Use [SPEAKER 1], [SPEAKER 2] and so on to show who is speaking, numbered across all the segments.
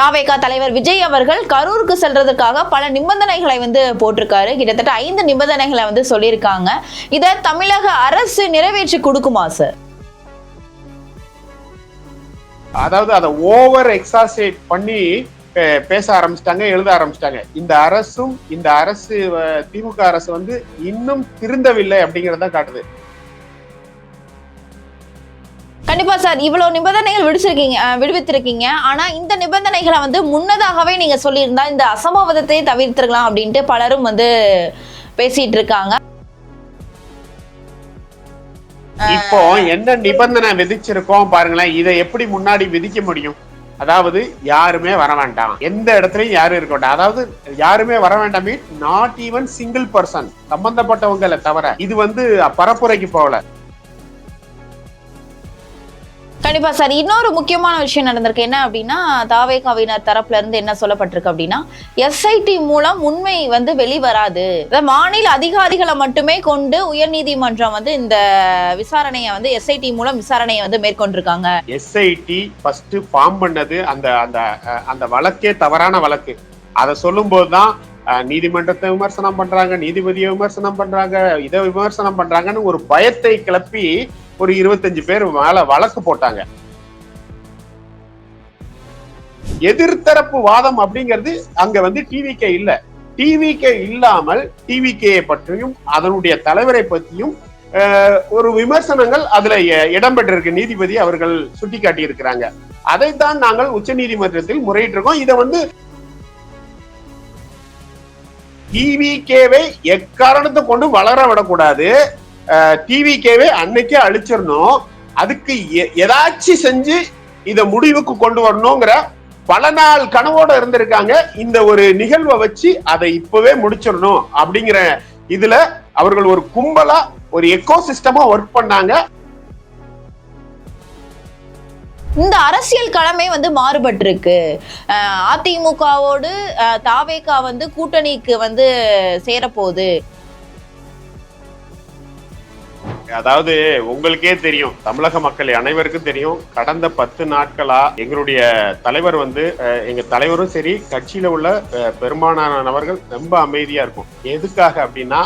[SPEAKER 1] தாவேகா தலைவர் விஜய் அவர்கள் கரூருக்கு செல்றதுக்காக பல நிபந்தனைகளை வந்து போட்டிருக்காரு. கிட்டத்தட்ட ஐந்து நிபந்தனைகளை வந்து சொல்லியிருக்காங்க. இதை தமிழக அரசு நிறைவேற்றி கொடுக்குமா சார்?
[SPEAKER 2] அதாவது அதை ஓவர் எக்ஸாசேட் பண்ணி பேச ஆரம்பிச்சிட்டாங்க எழுத ஆரம்பிச்சிட்டாங்க. இந்த அரசும் இந்த அரசு திமுக அரசு வந்து இன்னும் திருந்தவில்லை அப்படிங்கறத காட்டுது.
[SPEAKER 1] கண்டிப்பா சார். இவ்வளவு நிபந்தனைகள் விடுச்சிருக்கீங்க விடுவித்திருக்கீங்க. ஆனா இந்த நிபந்தனைகளை வந்து முன்னதாகவே நீங்க சொல்லியிருந்தா இந்த அசம்பாவிதத்தை தவிர்த்திருக்கலாம் அப்படின்ட்டு பலரும் வந்து பேசிட்டு இருக்காங்க.
[SPEAKER 2] இப்போ என்ன நிபந்தனை விதிச்சிருக்கோம் பாருங்களேன். இதை எப்படி முன்னாடி விதிக்க முடியும்? அதாவது யாருமே வர வேண்டாம். எந்த இடத்துலயும் யாரும் இருக்க வேண்டாம். அதாவது யாருமே வர வேண்டாம். Mean not even single person சம்பந்தப்பட்டவங்களை தவிர இது வந்து பரப்புரைக்கு போகல.
[SPEAKER 1] கண்டிப்பா சார். இன்னொரு முக்கியமான விஷயம் நடந்திருக்கு. என்ன அப்படின்னா தாவே கவினர் தரப்புல இருந்து என்ன சொல்லப்பட்டிருக்கு அப்படின்னா எஸ்ஐடி மூலம் உண்மை வந்து வெளிவராது. மாநில அதிகாரிகளை மட்டுமே கொண்டு உயர்நீதிமன்றம் வந்து இந்த விசாரணையை வந்து எஸ்ஐடி மூலம் விசாரணையை வந்து மேற்கொண்டிருக்காங்க.
[SPEAKER 2] எஸ்ஐடி ஃபர்ஸ்ட் ஃபார்ம் பண்ணது அந்த அந்த அந்த வழக்கே தவறான வழக்கு. அதை சொல்லும்போது தான் நீதிமன்றத்தை விமர்சனம் பண்றாங்க நீதிபதியை விமர்சனம் பண்றாங்க இதை விமர்சனம் பண்றாங்கன்னு ஒரு பயத்தை கிளப்பி ஒரு இருபத்தஞ்சு பேர் மேல வழக்கு போட்டாங்க. எதிர்த்தரப்பு வாதம் அப்படிங்கிறது அங்க வந்து டிவிகே இல்ல. டிவிகே இல்லாமல் டிவிகே பற்றியும் அதனுடைய தலைவரை பற்றியும் ஒரு விமர்சனங்கள் அதுல இடம்பெற்றிருக்கு. நீதிபதி அவர்கள் சுட்டிக்காட்டி இருக்கிறாங்க அதைத்தான் நாங்கள் உச்ச நீதிமன்றத்தில் முறையிட்டிருக்கோம். இதை வந்து டிவிகேவை எக்காரணத்தை கொண்டு வளர விடக்கூடாது. டிவிகேவே அன்னைக்கே அழிச்சிடணும். அதுக்கு எ- ஏதாச்சும் செஞ்சு இதை முடிவுக்கு கொண்டு வரணுங்கிற பல நாள் கனவோட இருந்திருக்காங்க. இந்த ஒரு நிகழ்வை வச்சு அதை இப்பவே முடிச்சிடணும் அப்படிங்கிற இதுல அவர்கள் ஒரு கும்பலா ஒரு எக்கோ சிஸ்டமா ஒர்க் பண்ணாங்க.
[SPEAKER 1] இந்த அரசியல் களமே வந்து மாறுபட்டிருக்கு. அதிமுகவோடு தாவேகா வந்து கூட்டணிக்கு வந்து சேரப்போகுது.
[SPEAKER 2] அதாவது உங்களுக்கே தெரியும் தமிழக மக்கள் அனைவருக்கும் தெரியும் கடந்த பத்து நாட்களா எங்களுடைய தலைவர் வந்து எங்க தலைவரும் சரி கட்சியில உள்ள அஹ், பெரும்பாலான நபர்கள் ரொம்ப அமைதியா இருக்கும். எதுக்காக அப்படின்னா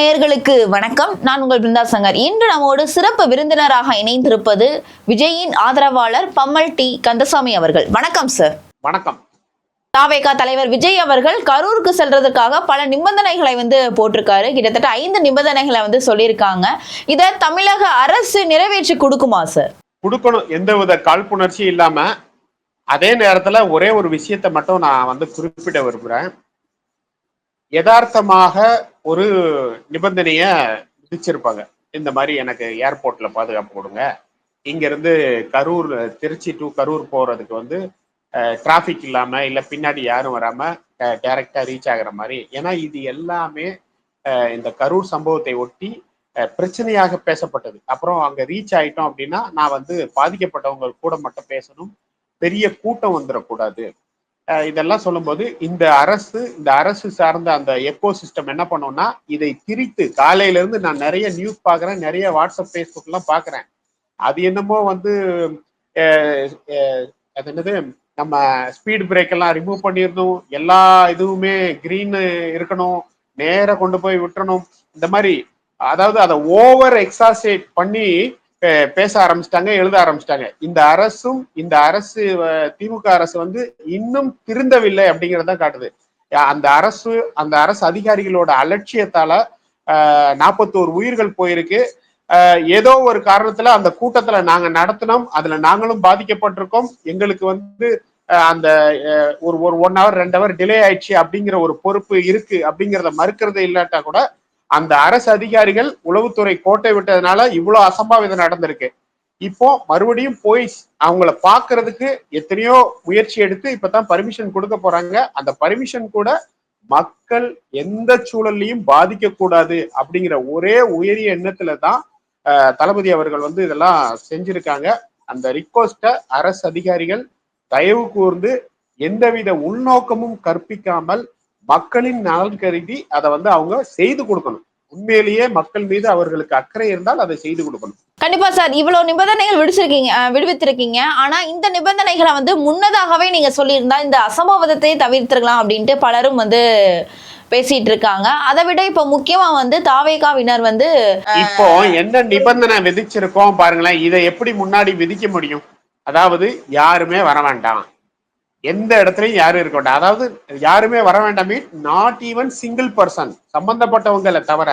[SPEAKER 1] நேயர்களுக்கு வணக்கம். நான் உங்கள் பிருந்தா சங்கர். இன்று நம்மோடு சிறப்பு விருந்தினராக இணைந்திருப்பது விஜயின் ஆதரவாளர் பம்மல் டி. கந்தசாமி அவர்கள். வணக்கம் சார்
[SPEAKER 2] வணக்கம்.
[SPEAKER 1] தாவேகா தலைவர் விஜய் அவர்கள் கரூருக்கு செல்றதுக்காக பல நிபந்தனைகளை வந்து போட்டிருக்காரு. கிட்டத்தட்ட ஐந்து நிபந்தனைகளை வந்து சொல்லியிருக்காங்க. இதை தமிழக அரசு நிறைவேற்றி கொடுக்குமா சார்
[SPEAKER 2] கொடுக்கணும். எந்தவித காழ்ப்புணர்ச்சி இல்லாம அதே நேரத்துல ஒரே ஒரு விஷயத்தை மட்டும் நான் வந்து குறிப்பிட விரும்புறேன். யதார்த்தமாக ஒரு நிபந்தனைய விதிச்சிருப்பாங்க. இந்த மாதிரி எனக்கு ஏர்போர்ட்ல பாதுகாப்பு கொடுங்க. இங்க இருந்து கரூர் திருச்சி டு கரூர் போறதுக்கு வந்து டிராஃபிக் இல்லாம இல்ல பின்னாடி யாரும் வராம டைரக்டா ரீச் ஆகிற மாதிரி. ஏன்னா இது எல்லாமே இந்த கரூர் சம்பவத்தை ஒட்டி பிரச்சனையாக பேசப்பட்டது. அப்புறம் அங்க ரீச் ஆயிட்டோம் அப்படின்னா நான் வந்து பாதிக்கப்பட்டவங்க கூட மட்டும் பேசணும். பெரிய கூட்டம் வந்துடக்கூடாது. இதெல்லாம் சொல்லும்போது இந்த அரசு இந்த அரசு சார்ந்த அந்த எக்கோ சிஸ்டம் என்ன பண்ணும்னா இதை திரித்து காலையில இருந்து நான் நிறைய நியூஸ் பார்க்குறேன் நிறைய வாட்ஸ்அப் ஃபேஸ்புக் எல்லாம் பார்க்குறேன். அது என்னமோ வந்து அது என்னது நம்ம ஸ்பீட் பிரேக் எல்லாம் ரிமூவ் பண்ணிடணும் எல்லா இதுவுமே கிரீன் இருக்கணும் நேராக கொண்டு போய் விட்டுறணும். இந்த மாதிரி அதாவது அதை ஓவர் எக்ஸாசேட் பண்ணி பேச ஆரம்பிச்சிட்டாங்க எழுத ஆரம்பிச்சிட்டாங்க. இந்த அரசும் இந்த அரசு திமுக அரசு வந்து இன்னும் திருந்தவில்லை அப்படிங்கறத காட்டுது. அந்த அரசு அந்த அரசு அதிகாரிகளோட அலட்சியத்தால நாற்பத்தோரு உயிர்கள் போயிருக்கு. ஏதோ ஒரு காரணத்துல அந்த கூட்டத்துல நாங்க நடத்தினோம். அதுல நாங்களும் பாதிக்கப்பட்டிருக்கோம். எங்களுக்கு வந்து அந்த ஒரு ஒரு ஒன் ஹவர் ரெண்டு ஹவர் டிலே ஆயிடுச்சு அப்படிங்கிற ஒரு பொறுப்பு இருக்கு அப்படிங்கிறத மறுக்கிறது இல்லாட்டா கூட அந்த அரசு அதிகாரிகள் உளவுத்துறை கோட்டை விட்டதுனால இவ்வளவு அசம்பாவிதம் நடந்திருக்கு. இப்போ மறுபடியும் போய் அவங்கள பாக்குறதுக்கு எத்தனையோ முயற்சி எடுத்து இப்பதான் பர்மிஷன் கொடுக்க போறாங்க. அந்த பர்மிஷன் கூட மக்கள் எந்த சூழல்லையும் பாதிக்க கூடாது அப்படிங்கிற ஒரே உயரிய எண்ணத்துல தான் தளபதி அவர்கள் வந்து இதெல்லாம் செஞ்சிருக்காங்க. அந்த ரிக்வஸ்ட அரசு அதிகாரிகள் தயவு கூர்ந்து எந்தவித உள்நோக்கமும் கற்பிக்காமல் மக்களின் நலன் கருதி அதை வந்து அவங்க செய்து கொடுக்கணும். உண்மையிலேயே மக்கள் மீது அவர்களுக்கு அக்கறை இருந்தால் அதை செய்து கொடுக்கணும்.
[SPEAKER 1] கண்டிப்பா சார். இவ்வளவு நிபந்தனைகள் விடுச்சிருக்கீங்க விடுவித்திருக்கீங்க. ஆனா இந்த நிபந்தனைகளை வந்து முன்னதாகவே நீங்க சொல்லியிருந்தா இந்த அசம்பாவிதத்தை தவிர்த்திருக்கலாம் அப்படின்ட்டு பலரும் வந்து பேசிட்டு இருக்காங்க அதை விட இப்ப முக்கியமா வந்து தாவேகாவினர் வந்து
[SPEAKER 2] இப்போ என்ன நிபந்தனை விதிச்சிருக்கோம் பாருங்களேன். இதை எப்படி முன்னாடி விதிக்க முடியும்? அதாவது யாருமே வர வேண்டாம் எந்த இடத்துலையும் யாரும் இருக்க வேண்டாம் அதாவது யாருமே வர வேண்டாம். Mean not even single person சம்பந்தப்பட்டவங்களை தவிர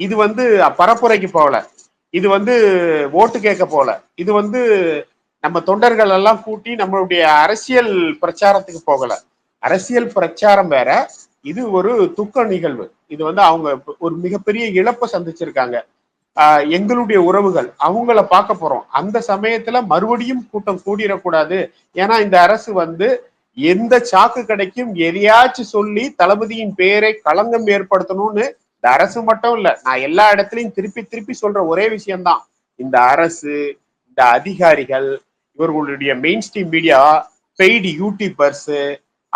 [SPEAKER 2] இது வந்து பரப்புரைக்கு போகல. இது வந்து ஓட்டு கேட்க போகல. இது வந்து நம்ம தொண்டர்கள் எல்லாம் கூட்டி நம்மளுடைய அரசியல் பிரச்சாரத்துக்கு போகல. அரசியல் பிரச்சாரம் வேற. இது ஒரு துக்க நிகழ்வு. இது வந்து அவங்க ஒரு மிகப்பெரிய இழப்பை சந்திச்சிருக்காங்க. எங்களுடைய உறவுகள் அவங்கள பார்க்க போறோம். அந்த சமயத்துல மறுபடியும் கூட்டம் கூடிடக்கூடாது. ஏன்னா இந்த அரசு வந்து எந்த சாக்கு கிடைக்கும் எதையாச்சும் சொல்லி தளபதியின் பெயரை களங்கம் ஏற்படுத்தணும்னு இந்த அரசு மட்டும் இல்ல நான் எல்லா இடத்துலையும் திருப்பி திருப்பி சொல்ற ஒரே விஷயம்தான். இந்த அரசு இந்த அதிகாரிகள் இவர்களுடைய mainstream media paid YouTubers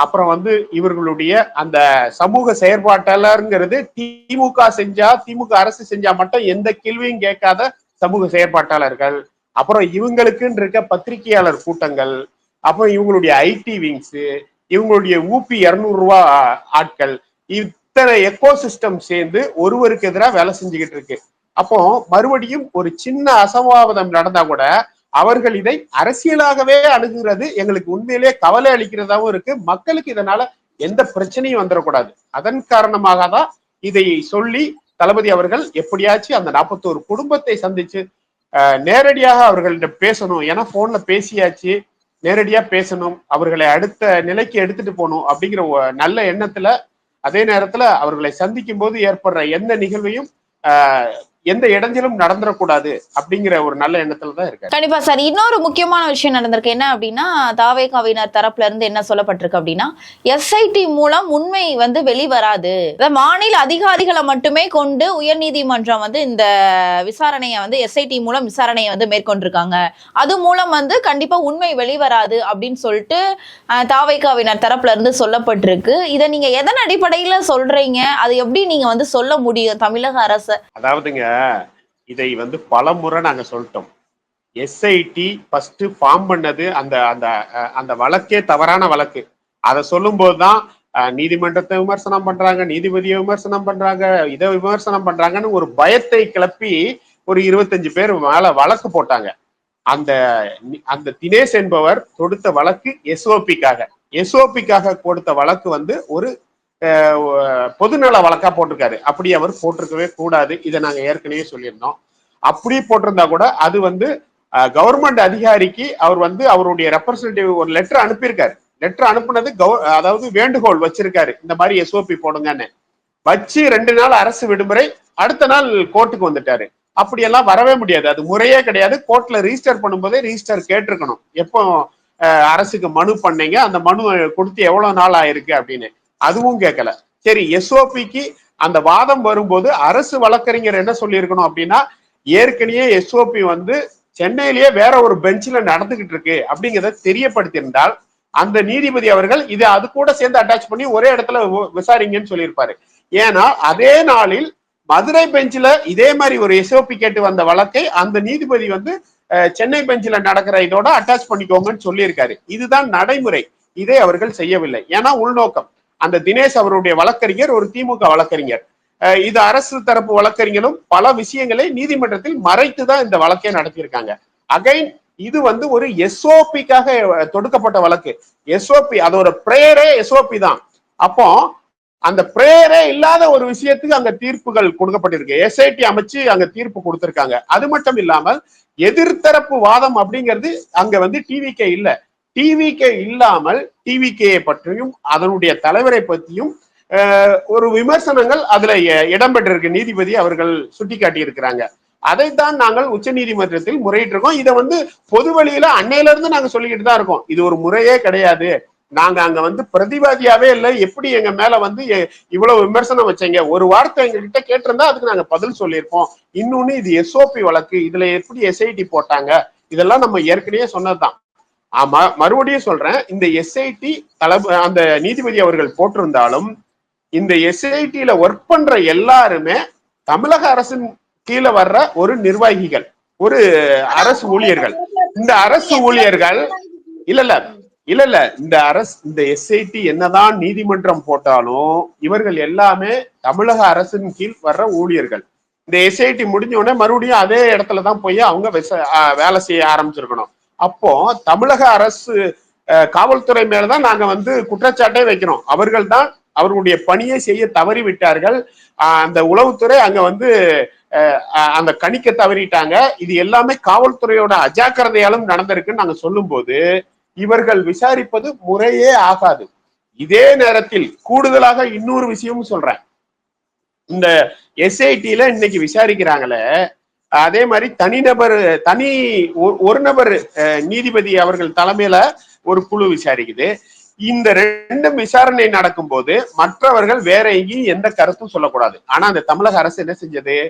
[SPEAKER 2] அப்புறம் வந்து இவர்களுடைய அந்த சமூக செயற்பாட்டாளருங்கிறது திமுக செஞ்சா திமுக அரசு செஞ்சா மட்டும் எந்த கேள்வியும் கேட்காத சமூக செயற்பாட்டாளர்கள். அப்புறம் இவங்களுக்குன்னு இருக்க பத்திரிகையாளர் கூட்டங்கள் அப்புறம் இவங்களுடைய ஐடி விங்ஸ் இவங்களுடைய ஊபி இருநூறு ரூபா ஆட்கள் இத்தனை எக்கோ சிஸ்டம் சேர்ந்து ஒருவருக்கு எதிராக வேலை செஞ்சுக்கிட்டு இருக்கு. அப்போ மறுபடியும் ஒரு சின்ன அசம்பாவிதம் நடந்தா கூட அவர்கள் இதை அரசியலாகவே அணுகுறது எங்களுக்கு உண்மையிலேயே கவலை அளிக்கிறதாவும் இருக்கு. மக்களுக்கு இதனால எந்த பிரச்சனையும் வந்துடக்கூடாது அதன் காரணமாக தான் இதை சொல்லி தளபதி அவர்கள் எப்படியாச்சும் அந்த நாற்பத்தோரு குடும்பத்தை சந்திச்சு அஹ், நேரடியாக அவர்கள்ட்ட பேசணும். ஏன்னா போன்ல பேசியாச்சு. நேரடியா பேசணும். அவர்களை அடுத்த நிலைக்கு எடுத்துட்டு போகணும் அப்படிங்கிற நல்ல எண்ணத்துல அதே நேரத்துல அவர்களை சந்திக்கும் போது ஏற்படுற எந்த நிகழ்வையும் ஆஹ், எந்த இடைஞ்சலும் நடந்துடக்கூடாது அப்படிங்கிற ஒரு நல்ல எண்ணத்துல தான் இருக்காரு.
[SPEAKER 1] கண்டிப்பா சார். இன்னொரு முக்கியமான விஷயம் நடந்திருக்கு. என்ன அப்படின்னா தாவேகாவினர் தரப்புல இருந்து என்ன சொல்லப்பட்டிருக்கு அப்படின்னா எஸ்ஐடி மூலம் உண்மை வந்து வெளிவராது. மாநில அதிகாரிகளை மட்டுமே கொண்டு உயர்நீதிமன்றம் வந்து இந்த விசாரணையை வந்து எஸ்ஐடி மூலம் விசாரணையை வந்து மேற்கொண்டிருக்காங்க. அது மூலம் வந்து கண்டிப்பா உண்மை வெளிவராது அப்படின்னு சொல்லிட்டு தாவேகாவினர் தரப்புல இருந்து சொல்லப்பட்டிருக்கு. இதை நீங்க எதன் அடிப்படையில சொல்றீங்க? அது எப்படி நீங்க வந்து சொல்ல முடியும் தமிழக அரசு?
[SPEAKER 2] அதாவதுங்க இதை வந்து பல முறை நாங்க சொல்லிட்டோம். எஸ்ஐடி ஃபர்ஸ்ட் ஃபார்ம் பண்ணது அந்த அந்த அந்த வழக்கே தவறான வழக்கு. அதை சொல்லும்போது தான் நீதிமன்றத்தை விமர்சனம் பண்றாங்க நீதிபதியை விமர்சனம் பண்றாங்க இதை விமர்சனம் பண்றாங்கன்னு ஒரு பயத்தை கிளப்பி ஒரு இருபத்தஞ்சு பேர் மேல வழக்கு போட்டாங்க. அந்த அந்த தினேஷ் என்பவர் தொடுத்த வழக்கு எஸ்ஓபிக்காக எஸ்ஓபிக்காக கொடுத்த வழக்கு வந்து ஒரு பொதுநல வழக்கா போட்டிருக்காரு. அப்படி அவர் போட்டிருக்கவே கூடாது. இதை நாங்க ஏற்கனவே சொல்லியிருந்தோம். அப்படி போட்டிருந்தா கூட அது வந்து கவர்மெண்ட் அதிகாரிக்கு அவர் வந்து அவருடைய ரெப்ரசன்டேட்டிவ் ஒரு லெட்டர் அனுப்பியிருக்காரு. லெட்டர் அனுப்புனது கவ- அதாவது வேண்டுகோள் வச்சிருக்காரு. இந்த மாதிரி எஸ்ஓபி போடுங்கன்னு. வச்சு ரெண்டு நாள் அரசு விடுமுறை அடுத்த நாள் கோர்ட்டுக்கு வந்துட்டாரு. அப்படியெல்லாம் வரவே முடியாது. அது முறையே கிடையாது. கோர்ட்ல ரிஜிஸ்டர் பண்ணும்போதே ரிஜிஸ்டர் கேட்டிருக்கணும். எப்போ அரசுக்கு மனு பண்ணீங்க அந்த மனு கொடுத்து எவ்வளவு நாள் ஆயிருக்கு அப்படின்னு. அதுவும் கேட்கல சரி எஸ்ஓபிக்கு அந்த வாதம் வரும்போது அரசு வழக்கறிஞர் என்ன சொல்லியிருக்கணும் அப்படின்னா ஏற்கனவே எஸ்ஓபி வந்து சென்னையிலேயே வேற ஒரு பெஞ்சில் நடந்துகிட்டு இருக்கு அப்படிங்கிறத தெரியப்படுத்தியிருந்தால் அந்த நீதிபதி அவர்கள் இதை அது கூட சேர்ந்து அட்டாச் பண்ணி ஒரே இடத்துல விசாரிங்கன்னு சொல்லியிருப்பாரு. ஏன்னா அதே நாளில் மதுரை பெஞ்சில் இதே மாதிரி ஒரு எஸ்ஓபி கேட்டு வந்த வழக்கை அந்த நீதிபதி வந்து சென்னை பெஞ்சில் நடக்கிற இதோட அட்டாச் பண்ணிக்கோங்கன்னு சொல்லியிருக்காரு. இதுதான் நடைமுறை. இதை அவர்கள் செய்யவில்லை. ஏன்னா உள்நோக்கம். அந்த தினேஷ் அவருடைய வழக்கறிஞர் ஒரு திமுக வழக்கறிஞர். இது அரசு தரப்பு வழக்கறிஞரும் பல விஷயங்களை நீதிமன்றத்தில் மறைத்து தான் இந்த வழக்கை நடத்தியிருக்காங்க. அகைன் இது வந்து ஒரு எஸ்ஓபிக்காக தொடுக்கப்பட்ட வழக்கு. எஸ்ஓபி அதோட பிரேயரே எஸ்ஓபி தான். அப்போ அந்த பிரேயரே இல்லாத ஒரு விஷயத்துக்கு அங்க தீர்ப்புகள் கொடுக்கப்பட்டிருக்கு. எஸ்ஐடி அமைச்சு அங்க தீர்ப்பு கொடுத்திருக்காங்க. அது மட்டும் இல்லாமல் எதிர்த்தரப்பு வாதம் அப்படிங்கிறது அங்க வந்து டிவிகே இல்லை. டிவிகே இல்லாமல் டிவிகே பற்றியும் அதனுடைய தலைவரை பற்றியும் ஒரு விமர்சனங்கள் அதுல இடம்பெற்றிருக்கு. நீதிபதி அவர்கள் சுட்டிக்காட்டி இருக்கிறாங்க அதைத்தான் நாங்கள் உச்ச நீதிமன்றத்தில் முறையிட்டிருக்கோம். இதை வந்து பொது வழியில அன்னையில இருந்து நாங்க சொல்லிக்கிட்டு தான் இருக்கோம். இது ஒரு முறையே கிடையாது. நாங்க அங்க வந்து பிரதிவாதியாவே இல்லை. எப்படி எங்க மேல வந்து எ- இவ்வளவு விமர்சனம் வச்சீங்க? ஒரு வார்த்தை எங்க கிட்ட கேட்டிருந்தா அதுக்கு நாங்க பதில் சொல்லியிருப்போம். இன்னொன்னு இது எஸ்ஓபி வழக்கு. இதுல எப்படி எஸ்ஐடி போட்டாங்க? இதெல்லாம் நம்ம ஏற்கனவே சொன்னதுதான். மறுபடியும் சொல்றேன். இந்த எஸ்ஐடி தளப அந்த நீதிபதி அவர்கள் போட்டிருந்தாலும் இந்த எஸ்ஐடில ஒர்க் பண்ற எல்லாருமே தமிழக அரசின் கீழே வர்ற ஒரு நிர்வாகிகள் ஒரு அரசு ஊழியர்கள். இந்த அரசு ஊழியர்கள் இல்ல இல்ல இல்ல இல்ல. இந்த அரசு இந்த எஸ்ஐடி என்னதான் நீதிமன்றம் போட்டாலும் இவர்கள் எல்லாமே தமிழக அரசின் கீழ் வர்ற ஊழியர்கள். இந்த எஸ்ஐடி முடிஞ்ச உடனே மறுபடியும் அதே இடத்துல தான் போய் அவங்க வேலை செய்ய ஆரம்பிச்சிருக்கணும். அப்போ தமிழக அரசு காவல்துறை மேலதான் நாங்க வந்து குற்றச்சாட்டே வைக்கிறோம். அவர்கள் தான் அவர்களுடைய பணியை செய்ய தவறி விட்டார்கள் அந்த உளவுத்துறை அங்க வந்து அஹ், அந்த கணிக்க தவறிட்டாங்க. இது எல்லாமே காவல்துறையோட அஜாக்கிரதையாலும் நடந்திருக்குன்னு நாங்க சொல்லும்போது இவர்கள் விசாரிப்பது முறையே ஆகாது. இதே நேரத்தில் கூடுதலாக இன்னொரு விஷயமும் சொல்றேன். இந்த எஸ்ஐடில இன்னைக்கு விசாரிக்கிறாங்களே அதே மாதிரி தனிநபர் தனி ஒரு- நபர் நீதிபதி அவர்கள் தலைமையில ஒரு குழு விசாரிக்குது. இந்த ரெண்டும் விசாரணை நடக்கும் போது மற்றவர்கள் வேற எங்கேயும் எந்த கருத்தும் சொல்லக்கூடாது. ஆனா அந்த தமிழக அரசு என்ன செஞ்சது?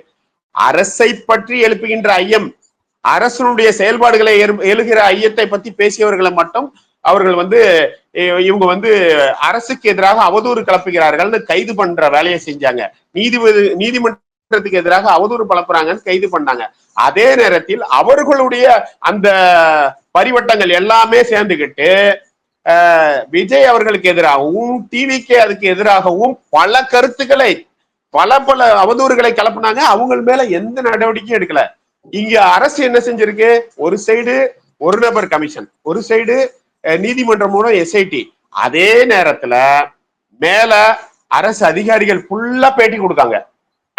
[SPEAKER 2] அரசை பற்றி எழுப்புகின்ற ஐயம் அரசனுடைய செயல்பாடுகளை எழு- எழுகிற ஐயத்தை பத்தி பேசியவர்களை மட்டும் அவர்கள் வந்து இவங்க வந்து அரசுக்கு எதிராக அவதூறு கிளப்புகிறார்கள் கைது பண்ற வேலையை செஞ்சாங்க. நீதிபதி நீதிமன்ற சட்டத்துக்கு எதிராக அவதூறு பலப்புறாங்கன்னு கைது பண்ணாங்க. அதே நேரத்தில் அவர்களுடைய அந்த பரிவட்டங்கள் எல்லாமே சேர்ந்துகிட்டு விஜய் அவர்களுக்கு எதிராகவும் டிவிக்கு அதுக்கு எதிராகவும் பல கருத்துக்களை பல பல அவதூறுகளை கலப்புனாங்க. அவங்க மேல எந்த நடவடிக்கையும் எடுக்கல. இங்க அரசு என்ன செஞ்சிருக்கு? ஒரு சைடு ஒரு நபர் கமிஷன் ஒரு சைடு நீதிமன்றம் மூலம் எஸ்ஐடி அதே நேரத்துல மேல அரசு அதிகாரிகள் ஃபுல்லா பேட்டி கொடுத்தாங்க.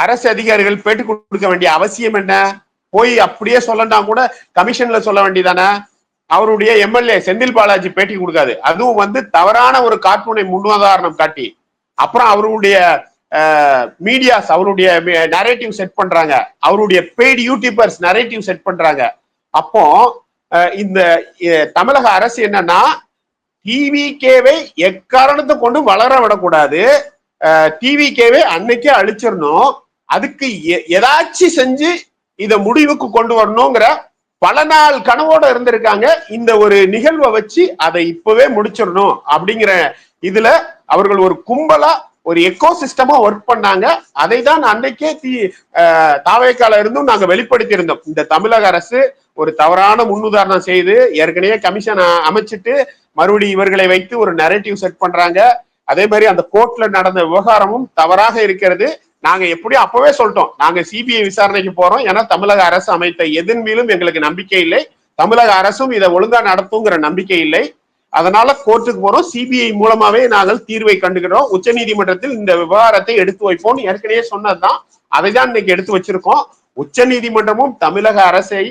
[SPEAKER 2] அரசு அதிகாரிகள் பேட்டி கொடுக்க வேண்டிய அவசியம் என்ன? போய் அப்படியே சொல்லனா கூட கமிஷன்ல சொல்ல வேண்டியதானே? அவருடைய எம்எல்ஏ செந்தில் பாலாஜி பேட்டி கொடுக்காது. அதுவும் வந்து தவறான ஒரு கார்ட்டூனை முன்னுதாரணம் காட்டி அப்புறம் அவருடைய மீடியாஸ் அவருடைய நரேட்டிவ் செட் பண்றாங்க. அவருடைய பெய்டு யூடியூபர்ஸ் நரேட்டிவ் செட் பண்றாங்க. அப்போ இந்த தமிழக அரசு என்னன்னா டிவிகேவை எக்காரணத்தை கொண்டு வளர விடக்கூடாது. டிவிகேவை அன்னைக்கே அழிச்சிடணும். அதுக்கு எ- ஏதாச்சும் செஞ்சு இத முடிவுக்கு கொண்டு வரணுங்கிற பல நாள் கனவோட இருந்திருக்காங்க. இந்த ஒரு நிகழ்வை வச்சு அதை இப்பவே முடிச்சிடணும் அப்படிங்கிற இதுல அவர்கள் ஒரு கும்பலா ஒரு எக்கோ சிஸ்டமா ஒர்க் பண்ணாங்க. அதை தான் அன்னைக்கே தி தாவேக்கால இருந்தும் நாங்க வெளிப்படுத்தி இருந்தோம் இந்த தமிழக அரசு ஒரு தவறான முன்னுதாரணம் செய்து ஏற்கனவே கமிஷன் அமைச்சிட்டு மறுபடியும் இவர்களை வைத்து ஒரு நரேட்டிவ் செட் பண்றாங்க. அதே மாதிரி அந்த கோர்ட்ல நடந்த விவகாரமும் தவறாக இருக்கிறது. நாங்க எப்படியும் அப்பவே சொல்லிட்டோம். நாங்க சிபிஐ விசாரணைக்கு போறோம். ஏன்னா தமிழக அரசு அமைத்த எதன் மேலும் எங்களுக்கு நம்பிக்கை இல்லை. தமிழக அரசும் இதை ஒழுங்கா நடத்துங்கிற நம்பிக்கை இல்லை. அதனால கோர்ட்டுக்கு போறோம். சிபிஐ மூலமாவே நாங்கள் தீர்வை கண்டுகிறோம். உச்சநீதிமன்றத்தில் இந்த விவகாரத்தை எடுத்து வைப்போம். ஏற்கனவே சொன்னதுதான். அதை தான் இன்னைக்கு எடுத்து வச்சிருக்கோம். உச்சநீதிமன்றமும் தமிழக அரசை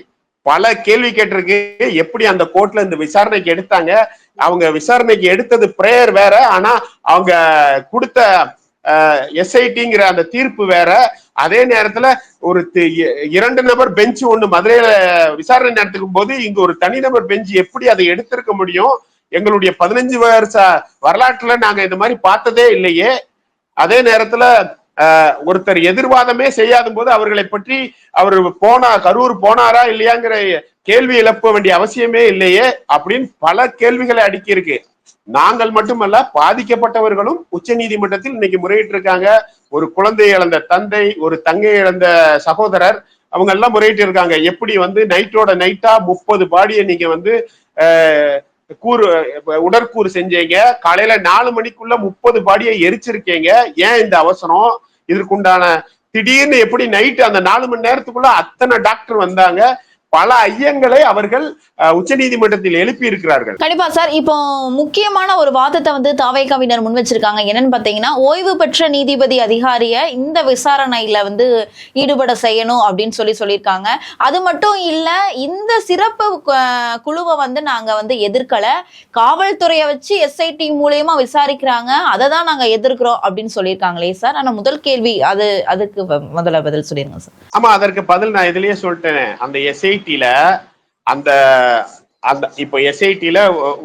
[SPEAKER 2] பல கேள்வி கேட்டிருக்கு. எப்படி அந்த கோர்ட்ல இந்த விசாரணைக்கு எடுத்தாங்க? அவங்க விசாரணைக்கு எடுத்தது பிரேயர் வேற. ஆனா அவங்க கொடுத்த எஸ்ஐடிங்கிற அந்த தீர்ப்பு வேற. அதே நேரத்துல ஒரு இ- இரண்டு நபர் பெஞ்ச் ஒண்ணு மதுரையில விசாரணை நடத்துக்கும் போது இங்க ஒரு தனிநபர் பெஞ்ச் எப்படி அதை எடுத்திருக்க முடியும்? எங்களுடைய பதினஞ்சு வருஷ வரலாற்றுல நாங்க இந்த மாதிரி பார்த்ததே இல்லையே. அதே நேரத்துல ஒருத்தர் எதிர்வாதமே செய்யாத போது அவர்களை பற்றி அவர் போனா கரூர் போனாரா இல்லையாங்கிற கேள்வி எழுப்ப வேண்டிய அவசியமே இல்லையே அப்படின்னு பல கேள்விகளை அடுக்கி இருக்கு நாங்கள் மட்டுமல்ல பாதிக்கப்பட்டவர்களும் உச்ச நீதிமன்றத்தில் இன்னைக்கு முறையிட்டு இருக்காங்க ஒரு குழந்தை இழந்த தந்தை ஒரு தங்கை இழந்த சகோதரர் அவங்க எல்லாம் முறையிட்டு இருக்காங்க எப்படி வந்து நைட்டோட நைட்டா முப்பது பாடியை நீங்க வந்து கூறு உடற்கூறு செஞ்சீங்க. காலையில நாலு மணிக்குள்ள முப்பது பாடியை எரிச்சிருக்கீங்க. ஏன் இந்த அவசரம்? இதற்குண்டான திடீர்னு எப்படி நைட்டு அந்த நாலு மணி நேரத்துக்குள்ள அத்தனை டாக்டர் வந்தாங்க. பல ஐயங்களை அவர்கள் அஹ், உச்சநீதிமன்றத்தில் எழுப்பி இருக்கிறார்கள்
[SPEAKER 1] கண்டிப்பா சார் இப்போ முக்கியமான ஒரு வாதத்தை வந்து தாவேகாவினர் முன் வச்சிருக்காங்க. என்னன்னு பாத்தீங்கன்னா ஓய்வு பெற்ற நீதிபதி அதிகாரிய இந்த விசாரணையில வந்து ஈடுபட செய்யணும் அப்படின்னு சொல்லி சொல்லியிருக்காங்க. அது மட்டும் இல்ல இந்த சிறப்பு குழுவை வந்து நாங்க வந்து எதிர்க்கல. காவல்துறையை வச்சு எஸ்ஐடி மூலியமா விசாரிக்கிறாங்க. அதை தான் நாங்க எதிர்க்கிறோம் அப்படின்னு சொல்லியிருக்காங்களே சார். ஆனா முதல் கேள்வி அது அதுக்கு முதல்ல பதில் சொல்லிருங்க சார்.
[SPEAKER 2] ஆமா அதற்கு பதில் நான் இதுலயே சொல்லிட்டேனே. அந்த எஸ்ஐடியில அந்த அந்த இப்போ எஸ்ஐடில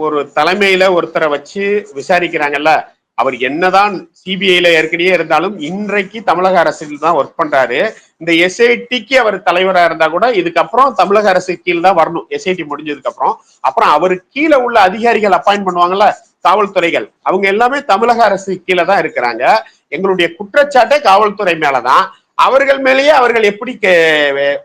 [SPEAKER 2] ஒரு தலைமையில ஒருத்தரை வச்சு விசாரிக்கிறாங்கல்ல அவர் என்னதான் சிபிஐல ஏற்கனவே இருந்தாலும் இன்றைக்கு தமிழக அரசில் தான் ஒர்க் பண்றாரு. இந்த எஸ்ஐடிக்கு அவர் தலைவரா இருந்தா கூட இதுக்கப்புறம் தமிழக அரசு கீழ் தான் வரணும். எஸ்ஐடி முடிஞ்சதுக்கு அப்புறம் அப்புறம் அவர் கீழே உள்ள அதிகாரிகள் அப்பாயிண்ட் பண்ணுவாங்கல்ல காவல்துறைகள். அவங்க எல்லாமே தமிழக அரசு கீழே தான் இருக்கிறாங்க. எங்களுடைய குற்றச்சாட்டே காவல்துறை மேலதான். அவர்கள் மேலேயே அவர்கள் எப்படி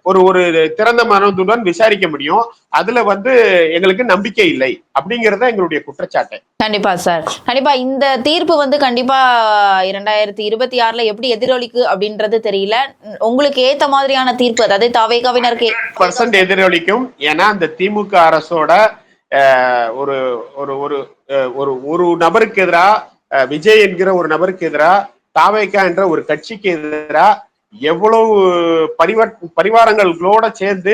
[SPEAKER 2] ஒரு ஒரு திறந்த மனதுடன் விசாரிக்க முடியும்? அதுல வந்து எங்களுக்கு நம்பிக்கை இல்லை. அப்படிங்கறது எங்களுடைய குற்றச்சாட்டு.
[SPEAKER 1] கண்டிப்பா சார். கண்டிப்பா இந்த தீர்ப்பு வந்து கண்டிப்பா இரண்டாயிரத்தி இருபத்தி ஆறுல எப்படி எதிரொலிக்கு அப்படின்றது தெரியல. உங்களுக்கு ஏத்த மாதிரியான தீர்ப்பு அதாவது தாவேகாவினருக்கு
[SPEAKER 2] பர்சன்ட் எதிரொலிக்கும். ஏன்னா அந்த திமுக அரசோட ஒரு ஒரு ஒரு ஒரு ஒரு நபருக்கு எதிராக விஜய் என்கிற ஒரு நபருக்கு எதிராக தாவேக்கா என்ற ஒரு கட்சிக்கு எதிராக எவ்வளவு பரிவர் பரிவாரங்களோட சேர்ந்து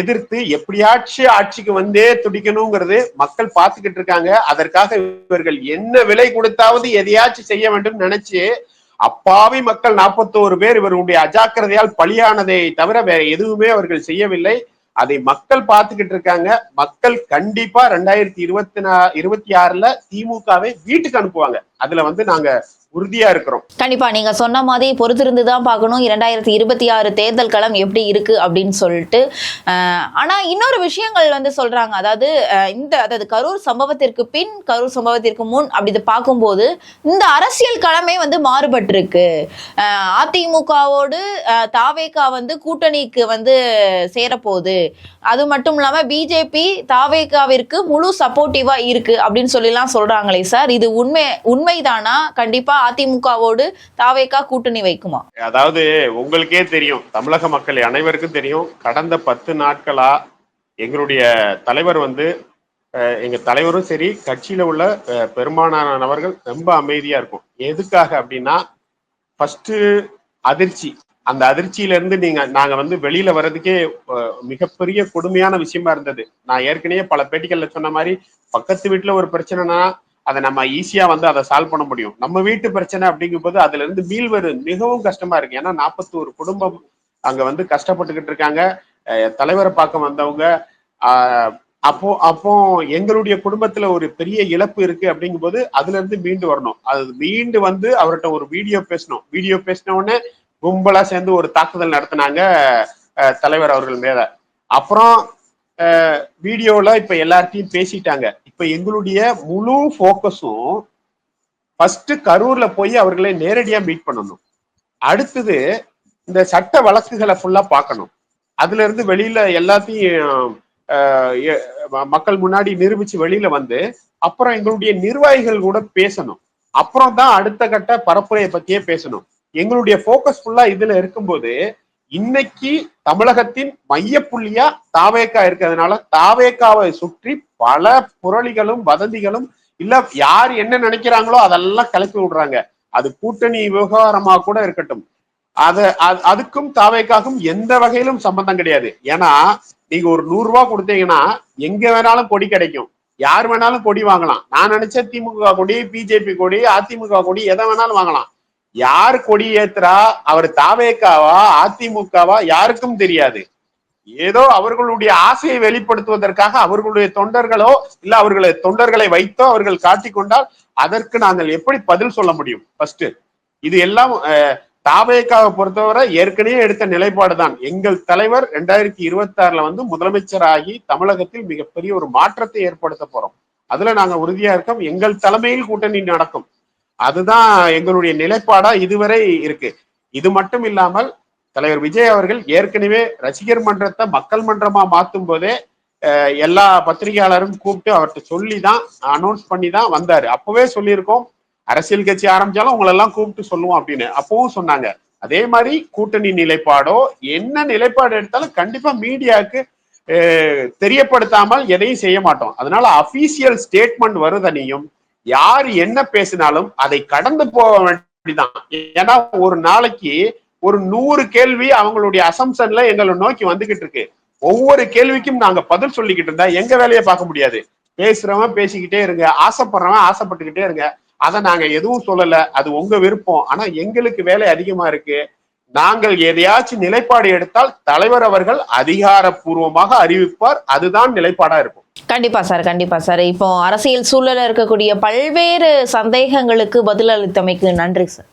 [SPEAKER 2] எதிர்த்து எப்படியாச்சும் ஆட்சிக்கு வந்தே துடிக்கணுங்கிறது மக்கள் பார்த்துக்கிட்டு இருக்காங்க. அதற்காக இவர்கள் என்ன விலை கொடுத்தாவது எதையாச்சும் செய்ய வேண்டும் நினைச்சு அப்பாவி மக்கள் நாற்பத்தோரு பேர் இவருடைய அஜாக்கிரதையால் பலியானதை தவிர வேற எதுவுமே அவர்கள் செய்யவில்லை. அதை மக்கள் பார்த்துக்கிட்டு இருக்காங்க. மக்கள் கண்டிப்பா ரெண்டாயிரத்தி இருபத்தி நா இருபத்தி ஆறுல திமுகவை வீட்டுக்கு அனுப்புவாங்க. அதுல வந்து நாங்க உறுதியா இருக்கிறோம்.
[SPEAKER 1] கண்டிப்பா நீங்க சொன்ன மாதிரி பொறுத்திருந்து தான் பார்க்கணும். இரண்டாயிரத்தி இருபத்தி ஆறு தேர்தல் களம் எப்படி இருக்கு அப்படின்னு சொல்லிட்டு ஆனா இன்னொரு விஷயங்கள் வந்து சொல்றாங்க. அதாவது இந்த அதாவது கரூர் சம்பவத்திற்கு பின் கரூர் சம்பவத்திற்கு முன் அப்படி இதை பார்க்கும்போது இந்த அரசியல் களமே வந்து மாறுபட்டிருக்கு. அதிமுகவோடு தாவேகா வந்து கூட்டணிக்கு வந்து சேரப்போகுது. அது மட்டும் இல்லாம பிஜேபி தாவேகாவிற்கு முழு சப்போர்ட்டிவா இருக்கு அப்படின்னு சொல்லிலாம் சொல்றாங்களே சார். இது உண்மை உண்மைதானா? கண்டிப்பா அதிமுகவோடு தாவேக்கா கூட்டணி வைக்குமா?
[SPEAKER 2] அதாவது உங்களுக்கே தெரியும் தமிழக மக்கள் அனைவருக்கும் தெரியும் கடந்த பத்து நாட்களா எங்களுடைய தலைவர் வந்து எங்க தலைவரும் சரி கட்சியில உள்ள பெரும்பாலானவர்கள் ரொம்ப அமைதியா இருக்கும். எதுக்காக அப்படின்னா ஃபர்ஸ்ட் அதிர்ச்சி. அந்த அதிர்ச்சியில இருந்து நீங்க நாங்க வந்து வெளியில வர்றதுக்கே மிகப்பெரிய கொடுமையான விஷயமா இருந்தது. நான் ஏற்கனவே பல பேட்டிகள்ல சொன்ன மாதிரி பக்கத்து வீட்டுல ஒரு பிரச்சனைனா அதை நம்ம ஈஸியா வந்து அதை சால்வ் பண்ண முடியும். நம்ம வீட்டு பிரச்சனை அப்படிங்கும்போது அதுல இருந்து மீள்வது மிகவும் கஷ்டமா இருக்கு. ஏன்னா நாற்பத்தோரு குடும்பம் அங்க வந்து கஷ்டப்பட்டுக்கிட்டு இருக்காங்க. தலைவரை பார்க்க வந்தவங்க ஆஹ் அப்போ அப்போ எங்களுடைய குடும்பத்துல ஒரு பெரிய இழப்பு இருக்கு அப்படிங்கும்போது அதுல இருந்து மீண்டு வரணும். அது மீண்டு வந்து அவர்கிட்ட ஒரு வீடியோ பேசணும். வீடியோ பேசின உடனே கும்பலா சேர்ந்து ஒரு தாக்குதல் நடத்தினாங்க தலைவர் அவர்கள் மேல. அப்புறம் வீடியோல இப்ப எல்லார்ட்டையும் பேசிட்டாங்க. இப்ப எங்களுடைய முழு ஃபோக்கஸும் ஃபர்ஸ்ட் கரூர்ல போய் அவர்களை நேரடியா மீட் பண்ணணும். அடுத்தது இந்த சட்ட வழக்குகளை ஃபுல்லா பார்க்கணும். அதுல இருந்து வெளியில எல்லாத்தையும் மக்கள் முன்னாடி நிரூபிச்சு வெளியில வந்து அப்புறம் எங்களுடைய நிர்வாகிகள் கூட பேசணும். அப்புறம் தான் அடுத்த கட்ட பரப்புரையை பத்தியே பேசணும். எங்களுடைய ஃபோக்கஸ் ஃபுல்லா இதுல இருக்கும்போது இன்னைக்கு தமிழகத்தின் மையப்புள்ளியா தாவேக்கா இருக்கிறதுனால தாவேக்காவை சுற்றி பல புரளிகளும் வதந்திகளும் இல்ல யார் என்ன நினைக்கிறாங்களோ அதெல்லாம் கிளப்பி விடுறாங்க. அது கூட்டணி விவகாரமா கூட இருக்கட்டும். அத அது- அதுக்கும் தாவேக்காக்கும் எந்த வகையிலும் சம்பந்தம் கிடையாது. ஏன்னா நீங்க ஒரு நூறு ரூபாய் கொடுத்தீங்கன்னா எங்க வேணாலும் கொடி கிடைக்கும். யார் வேணாலும் கொடி வாங்கலாம். நான் நினைச்ச திமுக கொடி பிஜேபி கொடி அதிமுக கொடி எதை வேணாலும் வாங்கலாம். யார் கொடி ஏத்துறா? அவர் தாவேக்காவா? அதிமுகவா? யாருக்கும் தெரியாது. ஏதோ அவர்களுடைய ஆசையை வெளிப்படுத்துவதற்காக அவர்களுடைய தொண்டர்களோ இல்ல அவர்களை தொண்டர்களை வைத்தோ அவர்கள் காட்டிக்கொண்டால் அதற்கு நாங்கள் எப்படி பதில் சொல்ல முடியும்? ஃபர்ஸ்ட் இது எல்லாம் அஹ், தாவேக்காவை பொறுத்தவரை ஏற்கனவே எடுத்த நிலைப்பாடு தான் எங்கள் தலைவர் ரெண்டாயிரத்தி இருபத்தி ஆறுல வந்து முதலமைச்சராகி தமிழகத்தில் மிகப்பெரிய ஒரு மாற்றத்தை ஏற்படுத்த போறோம். அதுல நாங்க உறுதியா இருக்கோம். எங்கள் தலைமையில் கூட்டணி நடக்கும். அதுதான் எங்களுடைய நிலைப்பாடா இதுவரை இருக்கு. இது மட்டும் இல்லாமல் தலைவர் விஜய் அவர்கள் ஏற்கனவே ரசிகர் மன்றத்தை மக்கள் மன்றமா மாத்தும் போதே எல்லா பத்திரிகையாளரும் கூப்பிட்டு அவர்கிட்ட சொல்லி தான் அனௌன்ஸ் பண்ணி தான் வந்தாரு. அப்பவே சொல்லியிருக்கோம் அரசியல் கட்சி ஆரம்பிச்சாலும் உங்களெல்லாம் கூப்பிட்டு சொல்லுவோம் அப்படின்னு. அப்பவும் சொன்னாங்க. அதே மாதிரி கூட்டணி நிலைப்பாடோ என்ன நிலைப்பாடு எடுத்தாலும் கண்டிப்பா மீடியாவுக்கு தெரியப்படுத்தாமல் எதையும் செய்ய மாட்டோம். அதனால அபிஷியல் ஸ்டேட்மெண்ட் வருதனையும் யார் என்ன பேசினாலும் அதை கடந்து போக வேண்டிதான். ஏன்னா ஒரு நாளைக்கு ஒரு நூறு கேள்வி அவங்களுடைய அசம்சன்ல எங்களை நோக்கி வந்துகிட்டு இருக்கு. ஒவ்வொரு கேள்விக்கும் நாங்க பதில் சொல்லிக்கிட்டு இருந்தா எங்க வேலையை பார்க்க முடியாது. பேசுறவன் பேசிக்கிட்டே இருங்க ஆசைப்படுறவன் ஆசைப்பட்டுக்கிட்டே இருங்க. அதை நாங்க எதுவும் சொல்லல அது உங்க விருப்பம். ஆனா எங்களுக்கு வேலை அதிகமா இருக்கு. நாங்கள் எதையாச்சும் நிலைப்பாடு எடுத்தால் தலைவர் அவர்கள் அதிகாரப்பூர்வமாக அறிவிப்பார். அதுதான் நிலைப்பாடா இருக்கும்.
[SPEAKER 1] கண்டிப்பா சார் கண்டிப்பா சார். இப்போ அரசியல் சூழல இருக்கக்கூடிய பல்வேறு சந்தேகங்களுக்கு பதிலளித்தமைக்கு நன்றி சார்.